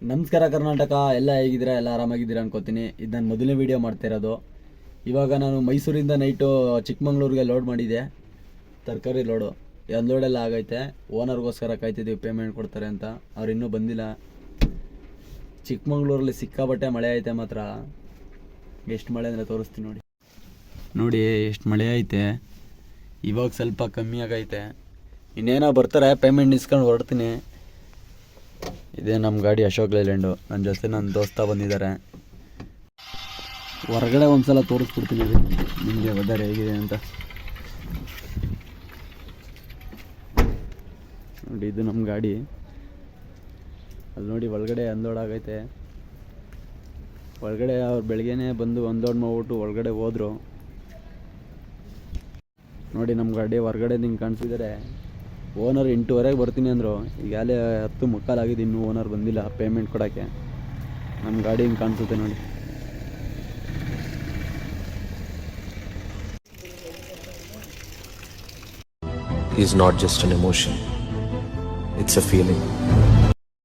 ನಮಸ್ಕಾರ ಕರ್ನಾಟಕ, ಎಲ್ಲ ಹೇಗಿದ್ದೀರಾ? ಎಲ್ಲ ಆರಾಮಾಗಿದ್ದೀರಾ ಅನ್ಕೋತೀನಿ. ಇದು ನಾನು ಮೊದಲನೇ ವೀಡಿಯೋ ಮಾಡ್ತಿರೋದು ಇವಾಗ ನಾನು ಮೈಸೂರಿಂದ ನೈಟು ಚಿಕ್ಕಮಂಗ್ಳೂರಿಗೆ ಲೋಡ್ ಮಾಡಿದೆ. ತರಕಾರಿ ಲೋಡು ಲೋಡೆಲ್ಲ ಆಗೈತೆ. ಓನರ್ಗೋಸ್ಕರ ಕಾಯ್ತಿದ್ದೀವಿ ಪೇಮೆಂಟ್ ಕೊಡ್ತಾರೆ ಅಂತ. ಅವ್ರು ಇನ್ನೂ ಬಂದಿಲ್ಲ. ಚಿಕ್ಕಮಂಗ್ಳೂರಲ್ಲಿ ಸಿಕ್ಕಾಬಟ್ಟೆ ಮಳೆ ಐತೆ ಮಾತ್ರ. ಎಷ್ಟು ಮಳೆ ಅಂದರೆ ತೋರಿಸ್ತೀನಿ ನೋಡಿ. ನೋಡಿ, ಎಷ್ಟು ಮಳೆ ಐತೆ. ಇವಾಗ ಸ್ವಲ್ಪ ಕಮ್ಮಿ ಆಗೈತೆ. ಇನ್ನೇನೋ ಬರ್ತಾರೆ ಪೇಮೆಂಟ್ ನಿಸ್ಕೊಂಡು ಹೊರಡ್ತೀನಿ. ಇದೇ ನಮ್ಮ ಗಾಡಿ ಅಶೋಕ್ ಲೈಲ್ಯಾಂಡು. ನನ್ನ ಜೊತೆ ನನ್ನ ದೋಸ್ತ ಬಂದಿದ್ದಾರೆ ಹೊರಗಡೆ ತೋರಿಸ್ಬಿಡ್ತೀನಿ ರೀ. ನಿಮಗೆ ವೆದರ್ ಹೇಗಿದೆ ಅಂತ. ನೋಡಿ, ಇದು ನಮ್ಮ ಗಾಡಿ. ಅಲ್ಲಿ ನೋಡಿ, ಒಳಗಡೆ ಅನ್ಲೋಡ್ ಆಗೈತೆ. ಒಳಗಡೆ ಅವ್ರು ಬೆಳಗ್ಗೆನೇ ಬಂದು ಅನ್ಲೋಡ್ ಮಾಡ್ಬಿಟ್ಟು ಒಳಗಡೆ ಹೋದ್ರು. ನೋಡಿ ನಮ್ಮ ಗಾಡಿ ಹೊರಗಡೆ ನಿಂಗೆ ಕಾಣಿಸಿದ್ದಾರೆ ಓನರ್ ಎಂಟೂವರೆಗೆ ಬರ್ತೀನಿ ಅಂದರು. ಈಗಾಗಲೇ ಹತ್ತು ಮುಕ್ಕಾಲಾಗಿದೆ ಇನ್ನೂ ಓನರ್ ಬಂದಿಲ್ಲ ಪೇಮೆಂಟ್ ಕೊಡೋಕ್ಕೆ. ನಮ್ಮ ಗಾಡಿ ಹಿಂಗೆ ಕಾಣಿಸುತ್ತೆ ನೋಡಿ. Is not just an emotion it's a feeling.